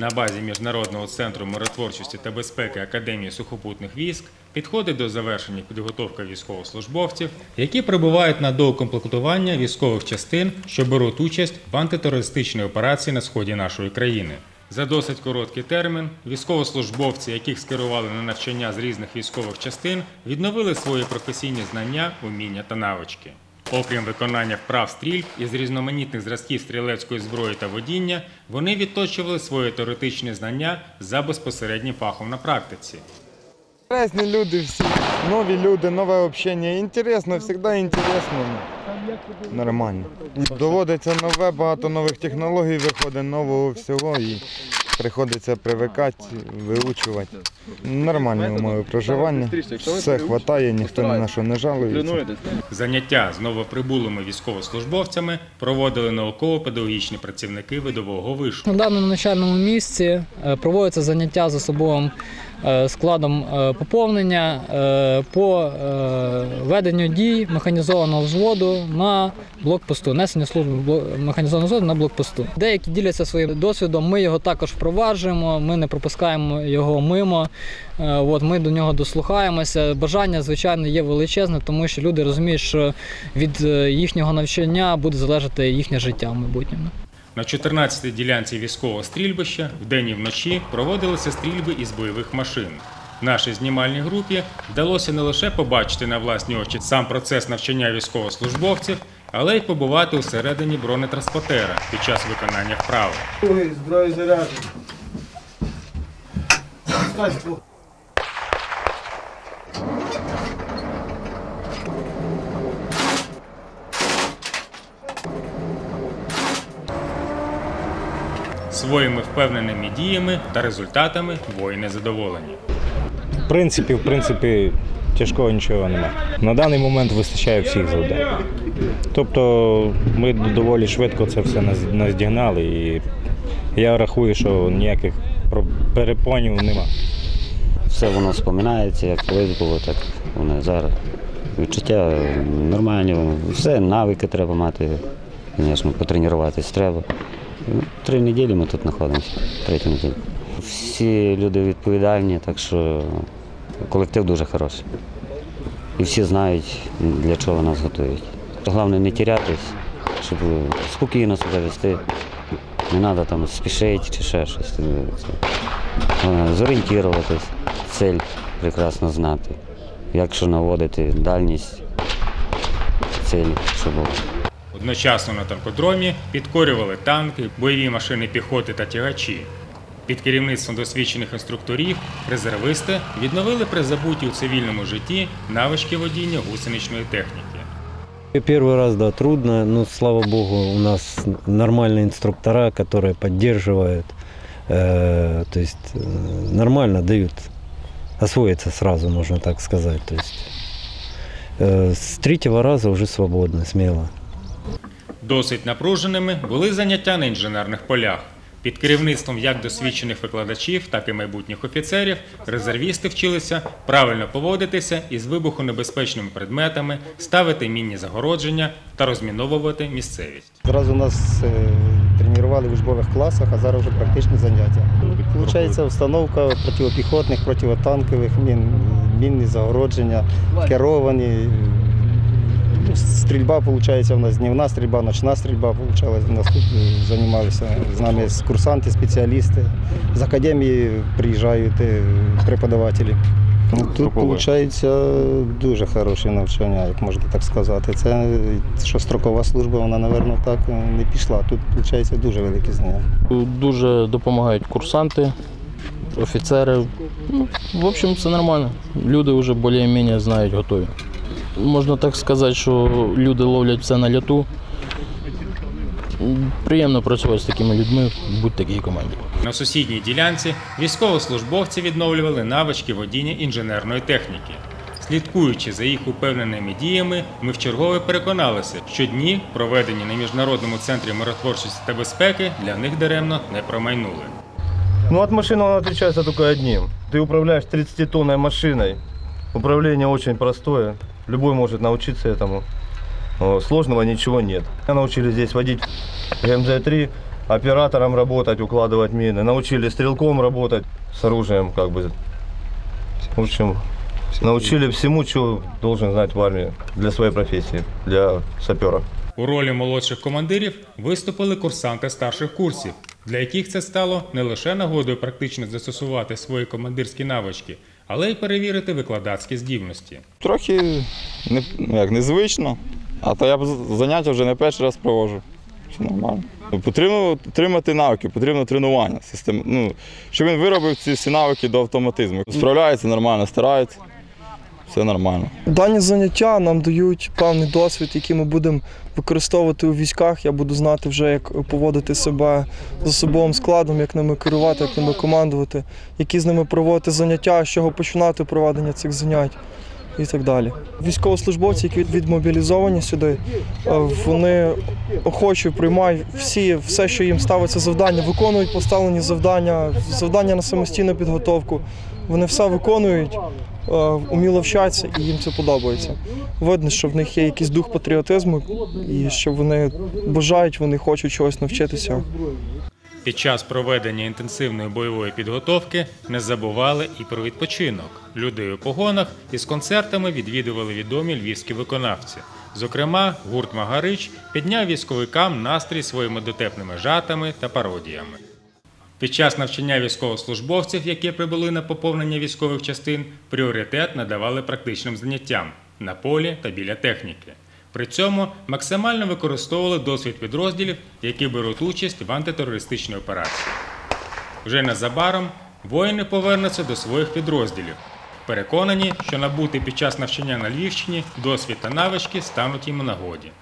на базі Міжнародного центру миротворчості та безпеки Академії сухопутних військ підходить до завершення підготовка військовослужбовців, які прибувають на доукомплектування військових частин, що беруть участь в антитерористичній операції на сході нашої країни. За досить короткий термін військовослужбовці, яких скерували на навчання з різних військових частин, відновили свої професійні знання, уміння та навички. Окрім виконання вправ стрільб із різноманітних зразків стрілецької зброї та водіння, вони відточували свої теоретичні знання за безпосереднім фахом на практиці. Різні люди всі, нові люди, нове общення. Інтересно, завжди інтересно. Нормально. Доводиться нове, багато нових технологій виходить, нового всього і приходиться привикати, виучувати. Нормальні умови проживання. Все вистачає, ніхто ні на що не жалується. Заняття з новоприбулими військовослужбовцями проводили науково-педагогічні працівники видового вишу. На даному навчальному місці е, проводяться заняття з особовим складом е, поповнення е, по е, веденню дій механізованого взводу на блокпосту, несення служби механізованого взводу на блокпосту. Деякі діляться своїм досвідом. Ми його також впроваджуємо. Ми не пропускаємо його мимо. Е, От ми до нього дослухаємося. Бажання, звичайно, є величезне, тому що люди розуміють, що від е, їхнього навчання буде залежати їхнє життя в майбутньому. На 14-й ділянці військового стрільбища вдень і вночі проводилися стрільби із бойових машин. Нашій знімальній групі вдалося не лише побачити на власні очі сам процес навчання військовослужбовців, але й побувати усередині бронетранспортера під час виконання вправи. Зброю заряджено. Своїми впевненими діями та результатами воїни задоволені. В принципі, в принципі, тяжкого нічого немає. На даний момент вистачає всіх завдань. Тобто ми доволі швидко це все наздігнали і я рахую, що ніяких перепонів нема. Все воно споминається, як колись було, так воно зараз. Відчуття нормальні, все, навики треба мати, звісно, потренуватись треба. Три неділі ми тут знаходимося, третю неділю. Всі люди відповідальні, так що колектив дуже хороший. І всі знають, для чого нас готують. Головне не тірятись, щоб спокійно себе вести. Не треба там спішити чи ще щось. Зорієнтуватись, цель прекрасно знати. Як що наводити дальність цілі, щоб було. Одночасно на танкодромі підкорювали танки, бойові машини піхоти та тягачі. Під керівництвом досвідчених інструкторів резервисти відновили призабуті у цивільному житті навички водіння гусеничної техніки. Первый раз, да, трудно, но слава богу, у нас нормальные инструктора, которые поддерживают, э, то есть э, нормально дают освоиться сразу, можно так сказать. То есть э, с третьего раза уже свободно, смело. Досить напруженими були заняття на інженерних полях. Під керівництвом як досвідчених викладачів, так і майбутніх офіцерів резервісти вчилися правильно поводитися із вибухонебезпечними предметами, ставити мінні загородження та розміновувати місцевість. Зразу нас е, тренували в учбових класах, а зараз вже практичні заняття. Получається установка протипіхотних, протитанкових мін, мінні загородження, керовані. Ну, Стрільба виходить, у нас днівна стрільба, ночна стрільба получалась. У нас тут е, займалися з нами курсанти, спеціалісти. З академії приїжджають е, преподавателі. Ну, Тут виходить дуже хороше навчання, як можна так сказати. Це що строкова служба, вона, напевно, так е, не пішла. Тут виходить дуже великі знання. Дуже допомагають курсанти, офіцери. Ну, в общем, все нормально. Люди вже більш-менш знають, готові. Можна так сказати, що люди ловлять все на льоту. Приємно працювати з такими людьми в будь-такій команді. На сусідній ділянці військовослужбовці відновлювали навички водіння інженерної техніки. Слідкуючи за їх упевненими діями, ми вчергове переконалися, що дні, проведені на міжнародному центрі миротворчості та безпеки, для них даремно не промайнули. Ну от машины он отличается только одним. Ты управляешь 30-тонной машиной. Управление очень простое. Любой может научиться этому. О, Сложного ничего нет. Меня научили здесь водить ГМЗ-3 оператором работать, укладывать мины, научили стрелком работать с оружием, как бы. В общем, научили всему, что должен знать в армии для своей профессии, для сапера. У ролі молодших командирів виступили курсанти старших курсів, для яких це стало не лише нагодою практично застосувати свої командирські навички, але й перевірити викладацькі здібності. Трохи не, ну, як, незвично, а то я заняття вже не перший раз проводжу. Все нормально. Потрібно отримати навики, потрібно тренування. Систем, ну, щоб він виробив ці всі навики до автоматизму. Справляється нормально, старається. Все нормально. Дані заняття нам дають певний досвід, який ми будемо використовувати у військах. Я буду знати вже, як поводити себе з особовим складом, як ними керувати, як ними командувати, які з ними проводити заняття, з чого починати проведення цих занять і так далі. Військовослужбовці, які відмобілізовані сюди, е, вони охоче приймають всі, все, що їм ставиться завдання, виконують поставлені завдання, завдання на самостійну підготовку. Вони все виконують, е, уміло вчаться і їм це подобається. Видно, що в них є якийсь дух патріотизму, і що вони бажають, вони хочуть чогось навчитися. Під час проведення інтенсивної бойової підготовки не забували і про відпочинок. Людей у погонах із концертами відвідували відомі львівські виконавці. Зокрема, гурт Магарич підняв військовикам настрій своїми дотепними жартами та пародіями. Під час навчання військовослужбовців, які прибули на поповнення військових частин, пріоритет надавали практичним заняттям на полі та біля техніки. При цьому максимально використовували досвід підрозділів, які беруть участь в антитерористичній операції. Вже незабаром воїни повернуться до своїх підрозділів. Переконані, що набути під час навчання на Львівщині досвід та навички стануть їм нагоді.